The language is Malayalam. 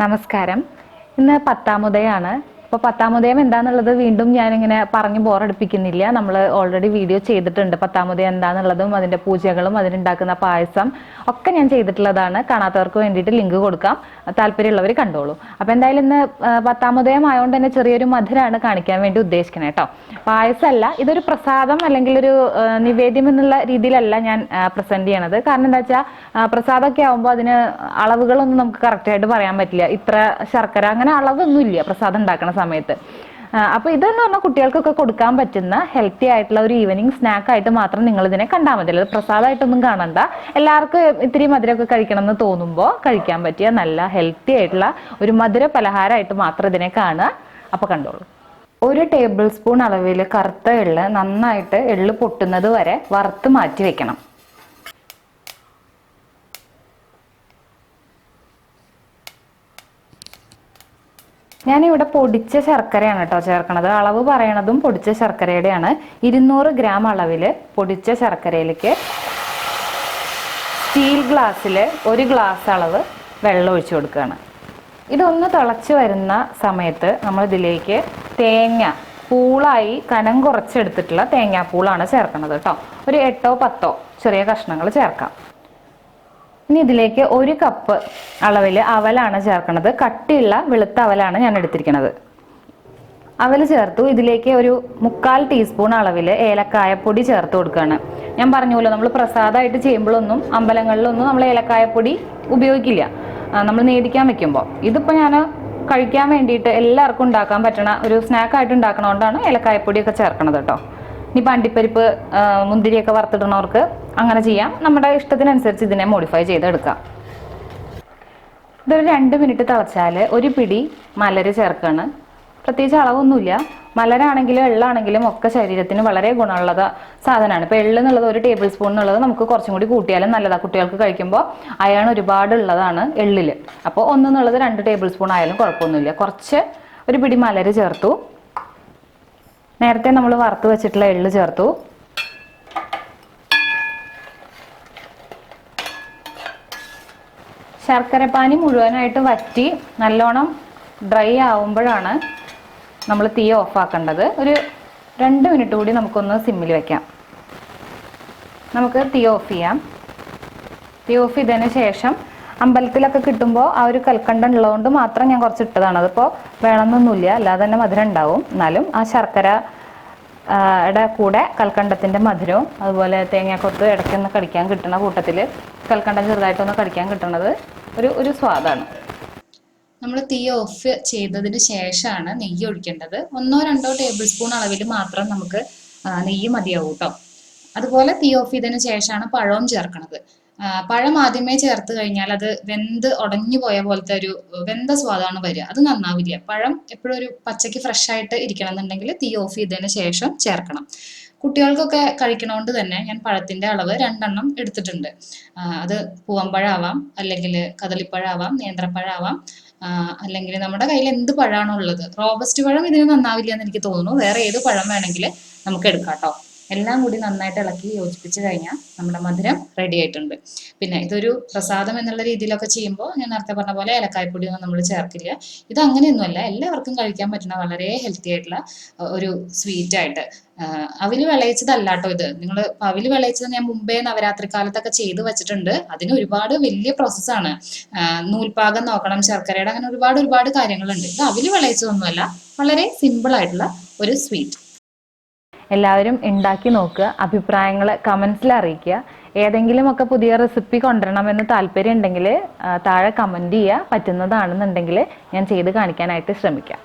നമസ്കാരം. ഇന്ന് പത്താമുദയാണ് അപ്പോൾ പത്താമുദയം എന്താന്നുള്ളത് വീണ്ടും ഞാൻ ഇങ്ങനെ പറഞ്ഞു ബോറടിപ്പിക്കുന്നില്ല. നമ്മൾ ഓൾറെഡി വീഡിയോ ചെയ്തിട്ടുണ്ട്. പത്താമുദയം എന്താന്നുള്ളതും അതിന്റെ പൂജകളും അതിനുണ്ടാക്കുന്ന പായസം ഒക്കെ ഞാൻ ചെയ്തിട്ടുള്ളതാണ്. കാണാത്തവർക്ക് വേണ്ടിയിട്ട് ലിങ്ക് കൊടുക്കാം. താല്പര്യമുള്ളവർ കണ്ടോളൂ. അപ്പോൾ എന്തായാലും ഇന്ന് പത്താമതയം ആയതുകൊണ്ട് തന്നെ ചെറിയൊരു മധുരമാണ് കാണിക്കാൻ വേണ്ടി ഉദ്ദേശിക്കുന്നത് കേട്ടോ പായസമല്ല ഇതൊരു പ്രസാദം അല്ലെങ്കിൽ ഒരു നിവേദ്യം എന്നുള്ള രീതിയിലല്ല ഞാൻ പ്രസന്റ് ചെയ്യണത്. കാരണം എന്താ വെച്ചാൽ പ്രസാദമൊക്കെ ആകുമ്പോൾ അതിന് അളവുകളൊന്നും നമുക്ക് കറക്റ്റ് ആയിട്ട് പറയാൻ പറ്റില്ല. ഇത്ര ശർക്കര അങ്ങനെ അളവൊന്നും ഇല്ല പ്രസാദം ഉണ്ടാക്കുന്ന സമയത്ത്. അപ്പോൾ അപ്പൊ ഇതെന്ന് പറഞ്ഞാൽ കുട്ടികൾക്കൊക്കെ കൊടുക്കാൻ പറ്റുന്ന ഹെൽത്തി ആയിട്ടുള്ള ഒരു ഈവനിങ് സ്നാക്ക് ആയിട്ട് മാത്രം നിങ്ങൾ ഇതിനെ കണ്ടാൽ മതി അല്ലാതെ പ്രസാദമായിട്ടൊന്നും കാണണ്ട. എല്ലാവർക്കും ഇത്തിരി മധുരമൊക്കെ കഴിക്കണം എന്ന് തോന്നുമ്പോൾ കഴിക്കാൻ പറ്റിയ നല്ല ഹെൽത്തി ആയിട്ടുള്ള ഒരു മധുര പലഹാരമായിട്ട് മാത്രം ഇതിനെ കാണുക. അപ്പൊ കണ്ടോളൂ. ഒരു ടേബിൾ സ്പൂൺ അളവിൽ കറുത്ത എള്ള് നന്നായിട്ട് എള്ള് പൊട്ടുന്നത് വരെ വറുത്ത് മാറ്റി വെക്കണം. ഞാനിവിടെ പൊടിച്ച ശർക്കരയാണ് കേട്ടോ ചേർക്കണത്. അളവ് പറയണതും പൊടിച്ച ശർക്കരയുടെയാണ്. ഇരുന്നൂറ് ഗ്രാം അളവിൽ പൊടിച്ച ശർക്കരയിലേക്ക് സ്റ്റീൽ ഗ്ലാസ്സിൽ ഒരു ഗ്ലാസ് അളവ് വെള്ളം ഒഴിച്ചു കൊടുക്കുകയാണ്. ഇതൊന്ന് തിളച്ച് വരുന്ന സമയത്ത് നമ്മൾ ഇതിലേക്ക് തേങ്ങ പൂളായി കനം കുറച്ചെടുത്തിട്ടുള്ള തേങ്ങാപ്പൂളാണ് ചേർക്കുന്നത് കേട്ടോ. ഒരു എട്ടോ പത്തോ ചെറിയ കഷ്ണങ്ങൾ ചേർക്കാം. ഇനി ഇതിലേക്ക് ഒരു കപ്പ് അളവിൽ അവലാണ് ചേർക്കുന്നത് കട്ടിയുള്ള വെളുത്ത അവലാണ് ഞാൻ എടുത്തിരിക്കുന്നത് അവൽ ചേർത്തു. ഇതിലേക്ക് ഒരു മുക്കാൽ ടീസ്പൂൺ അളവിൽ ഏലക്കായപ്പൊടി ചേർത്ത് കൊടുക്കുകയാണ് ഞാൻ പറഞ്ഞല്ലോ നമ്മൾ പ്രസാദമായിട്ട് ചെയ്യുമ്പോഴൊന്നും അമ്പലങ്ങളിലൊന്നും നമ്മൾ ഏലക്കായപ്പൊടി ഉപയോഗിക്കില്ല. നമ്മൾ നേടിക്കാൻ വെക്കുമ്പോൾ ഇതിപ്പോൾ ഞാൻ കഴിക്കാൻ വേണ്ടിയിട്ട് എല്ലാവർക്കും ഉണ്ടാക്കാൻ പറ്റണ ഒരു സ്നാക്കായിട്ട് ഉണ്ടാക്കണോണ്ടാണ് ഏലക്കായപ്പൊടിയൊക്കെ ചേർക്കണത് കേട്ടോ ഇനി അണ്ടിപ്പരിപ്പ് ആ, മുന്തിരിയൊക്കെ വറുത്തിടുന്നവർക്ക് അങ്ങനെ ചെയ്യാം. നമ്മുടെ ഇഷ്ടത്തിനനുസരിച്ച് ഇതിനെ മോഡിഫൈ ചെയ്തെടുക്കാം. ഇതൊരു രണ്ട് മിനിറ്റ് തിളച്ചാൽ ഒരു പിടി മലര് ചേർക്കാണ്. പ്രത്യേകിച്ച് അളവൊന്നുമില്ല. മലരാണെങ്കിലും എള്ളാണെങ്കിലും ഒക്കെ ശരീരത്തിന് വളരെ ഗുണമുള്ളത് സാധനമാണ്. ഇപ്പോൾ എള്ള് എന്നുള്ളത് ഒരു ടേബിൾ സ്പൂൺ എന്നുള്ളത് നമുക്ക് കുറച്ചും കൂടി കൂട്ടിയാലും നല്ലതാണ് കുട്ടികൾക്ക് കഴിക്കുമ്പോൾ അയൺ ഒരുപാട് ഉള്ളതാണ് എള്ളിൽ അപ്പോൾ ഒന്നെന്നുള്ളത് രണ്ട് ടേബിൾ സ്പൂൺ ആയാലും കുഴപ്പമൊന്നുമില്ല. കുറച്ച് ഒരു പിടി മലര് ചേർത്തു. നേരത്തെ നമ്മൾ വറുത്ത് വെച്ചിട്ടുള്ള എള്ള് ചേർത്തു. ശർക്കരപ്പാനി മുഴുവനായിട്ട് വറ്റി നല്ലോണം ഡ്രൈ ആവുമ്പോഴാണ് നമ്മൾ തീ ഓഫാക്കേണ്ടത്. ഒരു രണ്ട് മിനിറ്റ് കൂടി നമുക്കൊന്ന് സിമ്മിൽ വെക്കാം. നമുക്ക് തീ ഓഫ് ചെയ്യാം. തീ ഓഫ് ചെയ്തതിന് ശേഷം അമ്പലത്തിലൊക്കെ കിട്ടുമ്പോൾ ആ ഒരു കൽക്കണ്ടം ഉള്ളതുകൊണ്ട് മാത്രം ഞാൻ കുറച്ച് ഇട്ടതാണ് അതിപ്പോൾ വേണമെന്നൊന്നുമില്ല. അല്ലാതെ തന്നെ മധുരം ഉണ്ടാവും. എന്നാലും ആ ശർക്കര യുടെ കൂടെ കൽക്കണ്ടത്തിന്റെ മധുരവും അതുപോലെ തേങ്ങാക്കൊത്ത് ഇടയ്ക്കൊന്ന് കടിക്കാൻ കിട്ടുന്ന കൂട്ടത്തിൽ കൽക്കണ്ടം ചെറുതായിട്ടൊന്ന് കടിക്കാൻ കിട്ടുന്നത് ഒരു ഒരു സ്വാദാണ്. നമ്മൾ തീ ഓഫ് ചെയ്തതിന് ശേഷമാണ് നെയ്യ് ഒഴിക്കേണ്ടത്. ഒന്നോ രണ്ടോ ടേബിൾ സ്പൂൺ അളവിൽ മാത്രം നമുക്ക് നെയ്യ് മതിയാവും കേട്ടോ അതുപോലെ തീ ഓഫ് ചെയ്തതിന് ശേഷമാണ് പഴവും ചേർക്കുന്നത് പഴം ആദ്യമേ ചേർത്ത് കഴിഞ്ഞാൽ അത് വെന്ത് ഉടഞ്ഞു പോയ പോലത്തെ ഒരു വെന്ത സ്വാദാണ് വരിക. അത് നന്നാവില്ല. പഴം എപ്പോഴും ഒരു പച്ചയ്ക്ക് ഫ്രഷ് ആയിട്ട് ഇരിക്കണം എന്നുണ്ടെങ്കിൽ തീ ഓഫ് ചെയ്തതിന് ശേഷം ചേർക്കണം. കുട്ടികൾക്കൊക്കെ കഴിക്കണോണ്ട് തന്നെ ഞാൻ പഴത്തിന്റെ അളവ് രണ്ടെണ്ണം എടുത്തിട്ടുണ്ട്. അത് പൂവമ്പഴാവാം അല്ലെങ്കിൽ കദളിപ്പഴാവാം നേന്ത്രപ്പഴാവാം അല്ലെങ്കിൽ നമ്മുടെ കയ്യിൽ എന്ത് പഴമാണോ ഉള്ളത്. റോബസ്റ്റ് പഴം ഇതിന് നന്നാവില്ല എന്ന് എനിക്ക് തോന്നുന്നു. വേറെ ഏത് പഴം വേണമെങ്കിൽ നമുക്ക് എടുക്കാം കേട്ടോ. എല്ലാം കൂടി നന്നായിട്ട് ഇളക്കി യോജിപ്പിച്ച് കഴിഞ്ഞാൽ നമ്മുടെ മധുരം റെഡി ആയിട്ടുണ്ട്. പിന്നെ ഇതൊരു പ്രസാദം എന്നുള്ള രീതിയിലൊക്കെ ചെയ്യുമ്പോൾ ഞാൻ നേരത്തെ പറഞ്ഞ പോലെ ഏലക്കായ്പ്പൊടി ഒന്നും നമ്മൾ ചേർക്കില്ല. ഇത് അങ്ങനെയൊന്നുമല്ല എല്ലാവർക്കും കഴിക്കാൻ പറ്റുന്ന വളരെ ഹെൽത്തി ആയിട്ടുള്ള ഒരു സ്വീറ്റ് ആയിട്ട്. ആഹ് അവിൽ വിളയിച്ചതല്ല കേട്ടോ ഇത്. നിങ്ങൾ അവിൽ വിളയിച്ചത് ഞാൻ മുമ്പേ നവരാത്രി കാലത്തൊക്കെ ചെയ്തു വെച്ചിട്ടുണ്ട്. അതിന് ഒരുപാട് വലിയ പ്രോസസ്സാണ് നൂൽപാകം നോക്കണം ശർക്കരയുടെ അങ്ങനെ ഒരുപാട് ഒരുപാട് കാര്യങ്ങളുണ്ട്. ഇത് അവിൽ വിളയിച്ചതൊന്നുമല്ല വളരെ സിമ്പിൾ ആയിട്ടുള്ള ഒരു സ്വീറ്റ് എല്ലാവരും ഉണ്ടാക്കി നോക്കുക അഭിപ്രായങ്ങൾ കമൻസിൽ അറിയിക്കുക. ഏതെങ്കിലും ഒക്കെ പുതിയ റെസിപ്പി കൊണ്ടുവരണമെന്ന് താല്പര്യം ഉണ്ടെങ്കിൽ താഴെ കമന്റ് ചെയ്യുക. പറ്റുന്നതാണെന്നുണ്ടെങ്കിൽ ഞാൻ ചെയ്ത് കാണിക്കാനായിട്ട് ശ്രമിക്കാം.